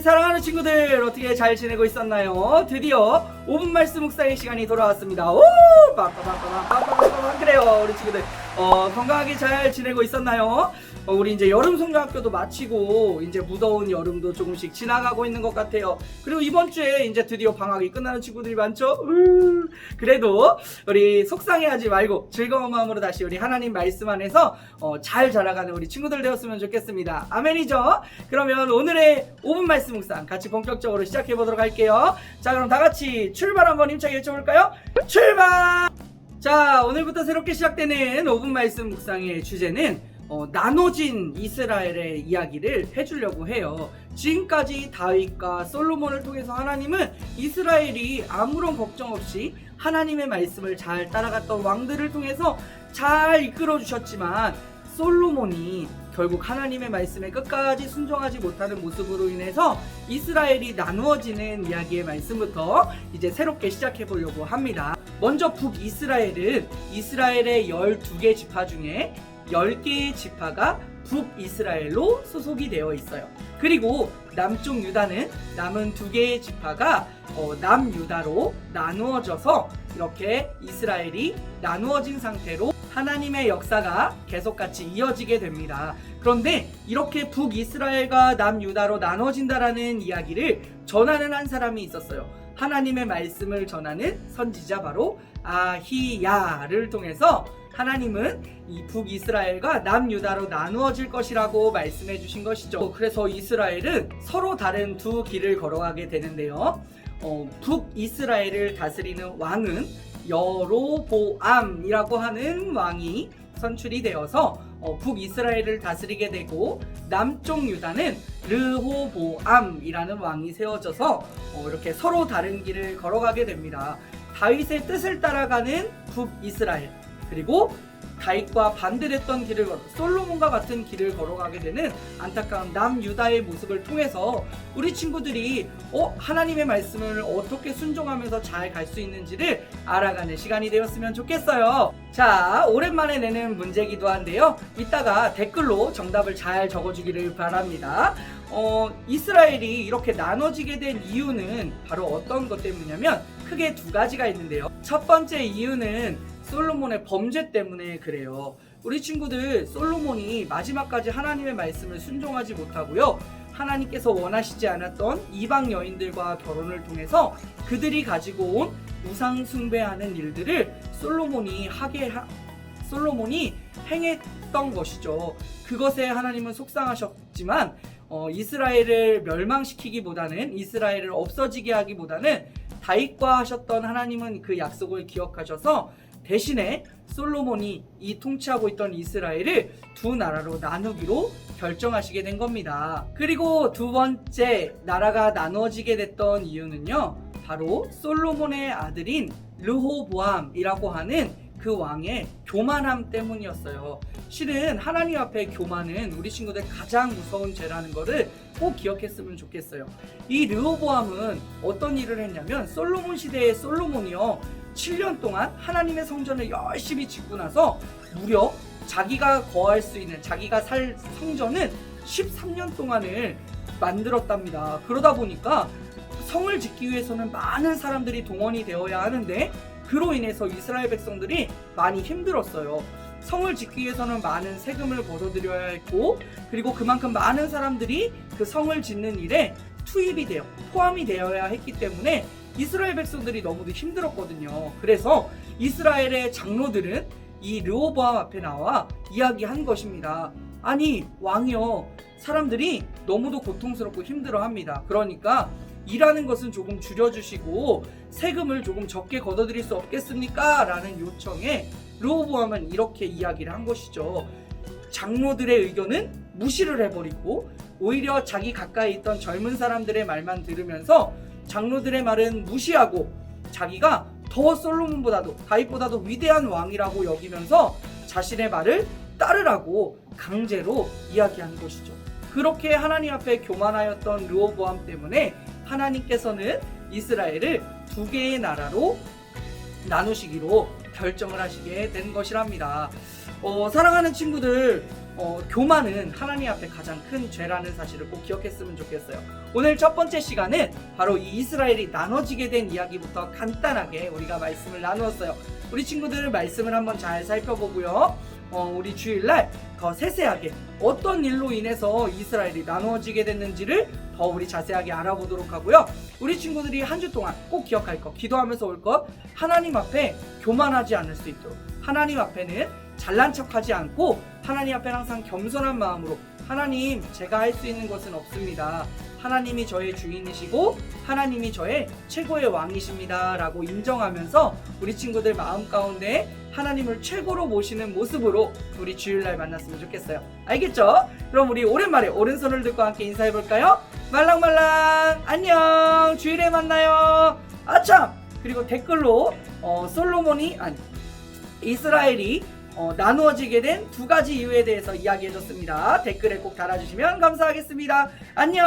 사랑하는 친구들 어떻게 잘 지내고 있었나요? 드디어 5분 말씀 묵상의 시간이 돌아왔습니다. 오! 빠빠빠빠빠빠빠 그래요 우리 친구들 어, 건강하게 잘 지내고 있었나요? 어, 우리 이제 여름 성경학교도 마치고 이제 무더운 여름도 조금씩 지나가고 있는 것 같아요. 그리고 이번 주에 이제 드디어 방학이 끝나는 친구들이 많죠? 으, 그래도 우리 속상해하지 말고 즐거운 마음으로 다시 우리 하나님 말씀 안에서 어, 잘 자라가는 우리 친구들 되었으면 좋겠습니다. 아멘이죠? 그러면 오늘의 5분 말씀 묵상 같이 본격적으로 시작해 보도록 할게요. 자, 그럼 다 같이 출발 한번 힘차게 외쳐볼까요? 출발! 자, 오늘부터 새롭게 시작되는 5분 말씀 묵상의 주제는 어, 나눠진 이스라엘의 이야기를 해주려고 해요. 지금까지 다윗과 솔로몬을 통해서 하나님은 이스라엘이 아무런 걱정 없이 하나님의 말씀을 잘 따라갔던 왕들을 통해서 잘 이끌어 주셨지만 솔로몬이 결국 하나님의 말씀에 끝까지 순종하지 못하는 모습으로 인해서 이스라엘이 나누어지는 이야기의 말씀부터 이제 새롭게 시작해 보려고 합니다. 먼저 북이스라엘은 이스라엘의 12개 지파 중에 10개의 지파가 북이스라엘로 소속이 되어 있어요. 그리고 남쪽 유다는 남은 두 개의 지파가 어, 남유다로 나누어져서 이렇게 이스라엘이 나누어진 상태로 하나님의 역사가 계속같이 이어지게 됩니다. 그런데 이렇게 북이스라엘과 남유다로 나눠진다라는 이야기를 전하는 한 사람이 있었어요. 하나님의 말씀을 전하는 선지자 바로 아히야를 통해서 하나님은 이 북이스라엘과 남유다로 나누어질 것이라고 말씀해 주신 것이죠. 그래서 이스라엘은 서로 다른 두 길을 걸어가게 되는데요. 어, 북이스라엘을 다스리는 왕은 여로보암이라고 하는 왕이 선출이 되어서 어, 북이스라엘을 다스리게 되고 남쪽 유다는 르호보암이라는 왕이 세워져서 어, 이렇게 서로 다른 길을 걸어가게 됩니다. 다윗의 뜻을 따라가는 북이스라엘 그리고 다윗과 반대됐던 길을 걸어 솔로몬과 같은 길을 걸어가게 되는 안타까운 남유다의 모습을 통해서 우리 친구들이 어 하나님의 말씀을 어떻게 순종하면서 잘 갈 수 있는지를 알아가는 시간이 되었으면 좋겠어요. 자 오랜만에 내는 문제기도 한데요. 이따가 댓글로 정답을 잘 적어주기를 바랍니다. 어 이스라엘이 이렇게 나눠지게 된 이유는 바로 어떤 것 때문이냐면 크게 두 가지가 있는데요. 첫 번째 이유는 솔로몬의 범죄 때문에 그래요. 우리 친구들 솔로몬이 마지막까지 하나님의 말씀을 순종하지 못하고요. 하나님께서 원하시지 않았던 이방 여인들과 결혼을 통해서 그들이 가지고 온 우상 숭배하는 일들을 솔로몬이 하게 하, 솔로몬이 행했던 것이죠. 그것에 하나님은 속상하셨지만 어, 이스라엘을 멸망시키기보다는 이스라엘을 없어지게 하기보다는 다윗과 하셨던 하나님은 그 약속을 기억하셔서 대신에 솔로몬이 이 통치하고 있던 이스라엘을 두 나라로 나누기로 결정하시게 된 겁니다. 그리고 두 번째 나라가 나누어지게 됐던 이유는요. 바로 솔로몬의 아들인 르호보암이라고 하는 그 왕의 교만함 때문이었어요. 실은 하나님 앞에 교만은 우리 친구들 가장 무서운 죄라는 거를 꼭 기억했으면 좋겠어요. 이 르호보암은 어떤 일을 했냐면 솔로몬 시대의 솔로몬이요. 7년 동안 하나님의 성전을 열심히 짓고 나서 무려 자기가 거할 수 있는 자기가 살 성전은 13년 동안을 만들었답니다. 그러다 보니까 성을 짓기 위해서는 많은 사람들이 동원이 되어야 하는데 그로 인해서 이스라엘 백성들이 많이 힘들었어요. 성을 짓기 위해서는 많은 세금을 걷어들여야 했고 그리고 그만큼 많은 사람들이 그 성을 짓는 일에 투입이 되어 포함이 되어야 했기 때문에 이스라엘 백성들이 너무도 힘들었거든요. 그래서 이스라엘의 장로들은 이 르호보암 앞에 나와 이야기한 것입니다. 아니 왕이여 사람들이 너무도 고통스럽고 힘들어합니다. 그러니까 일하는 것은 조금 줄여주시고 세금을 조금 적게 걷어들일 수 없겠습니까? 라는 요청에 르호보암은 이렇게 이야기를 한 것이죠. 장로들의 의견은 무시를 해버리고 오히려 자기 가까이 있던 젊은 사람들의 말만 들으면서 장로들의 말은 무시하고 자기가 더 솔로몬보다도 다윗보다도 위대한 왕이라고 여기면서 자신의 말을 따르라고 강제로 이야기한 것이죠. 그렇게 하나님 앞에 교만하였던 르호보암 때문에 하나님께서는 이스라엘을 두 개의 나라로 나누시기로 결정을 하시게 된 것이랍니다. 어, 사랑하는 친구들, 어, 교만은 하나님 앞에 가장 큰 죄라는 사실을 꼭 기억했으면 좋겠어요. 오늘 첫 번째 시간은 바로 이 이스라엘이 나눠지게 된 이야기부터 간단하게 우리가 말씀을 나누었어요. 우리 친구들 말씀을 한번 잘 살펴보고요. 어, 우리 주일날 더 세세하게 어떤 일로 인해서 이스라엘이 나누어지게 됐는지를 더 우리 자세하게 알아보도록 하고요. 우리 친구들이 한 주 동안 꼭 기억할 것, 기도하면서 올 것, 하나님 앞에 교만하지 않을 수 있도록 하나님 앞에는 잘난 척하지 않고 하나님 앞에 항상 겸손한 마음으로 하나님 제가 할 수 있는 것은 없습니다. 하나님이 저의 주인이시고 하나님이 저의 최고의 왕이십니다. 라고 인정하면서 우리 친구들 마음 가운데 하나님을 최고로 모시는 모습으로 우리 주일날 만났으면 좋겠어요. 알겠죠? 그럼 우리 오랜만에 오른손을 들고 함께 인사해 볼까요? 말랑말랑 안녕 주일에 만나요. 아참 그리고 댓글로 어, 솔로몬이 아니 이스라엘이 어, 나누어지게 된 두 가지 이유에 대해서 이야기해줬습니다. 댓글에 꼭 달아주시면 감사하겠습니다. 안녕.